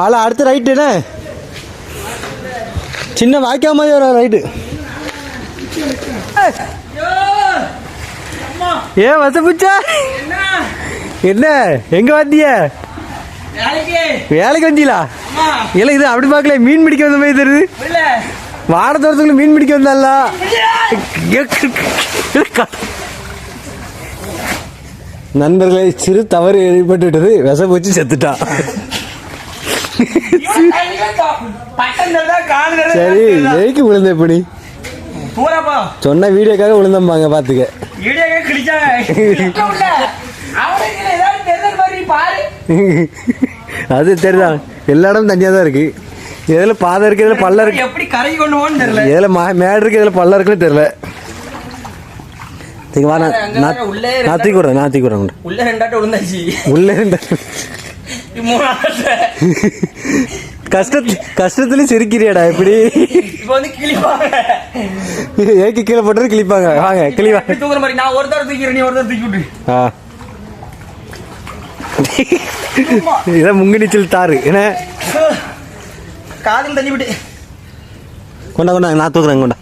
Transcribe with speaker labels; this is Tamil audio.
Speaker 1: அதில் அடுத்த ரைட்டு என்ன? சின்ன வாய்க்கா மாதிரி ஒரு ரைட்டு ஏ வசப்புச்சா என்ன? எங்க வந்திய? வேலைக்கு வந்தீங்களா? இல்லை இது அப்படி பார்க்கல மீன் பிடிக்க வந்த மாதிரி தெரியுது. வாட தோட்டத்துக்குள்ள மீன் பிடிக்க வந்தால நண்பர்களை சிறு தவறு ஏற்பட்டு விட்டது விச போச்சு செத்துட்டான் சரி எதுக்கு விழுந்த இப்படி?
Speaker 2: பூராப்பா
Speaker 1: சொன்ன வீடியோக்காக விழுந்தம்பாங்க
Speaker 2: பாரு.
Speaker 1: அது தெரியுதான் எல்லா இடமும் தனியாக தான் இருக்கு. எதில் பாதை இருக்கு எதில் பள்ளம் இருக்கு.
Speaker 2: எப்படி கரைக்கு கொண்டு போகணும்னு தெரியல.
Speaker 1: எதில் மா மேடு இருக்கு எதில் பள்ளம் இருக்குன்னு தெரியல. நான் விட்றேன் நான் தூக்கி விட்றேன்
Speaker 2: உள்ள ரெண்டாட்டம் விழுந்தாச்சு.
Speaker 1: உள்ளே
Speaker 2: மூணாவது
Speaker 1: கஷ்டத்து கஷ்டத்துலேயும் சிரிக்கிறியாடா எப்படி?
Speaker 2: இப்போ வந்து
Speaker 1: ஏக்கி கீழே போட்டு கிழிப்பாங்க. வாங்க கிளி வாங்க
Speaker 2: இப்படி தூக்குற மாதிரி? நான் ஒரு தடவை தூக்கிறேன் நீ ஒரு தடவை தூக்கி விட்டு
Speaker 1: ஆ. இதான் முங்கு நீச்சல் தாரு என்ன?
Speaker 2: காதில் தள்ளி விட்டு
Speaker 1: கொண்டா கொண்டா நான் தூக்குறேன் கொண்டா.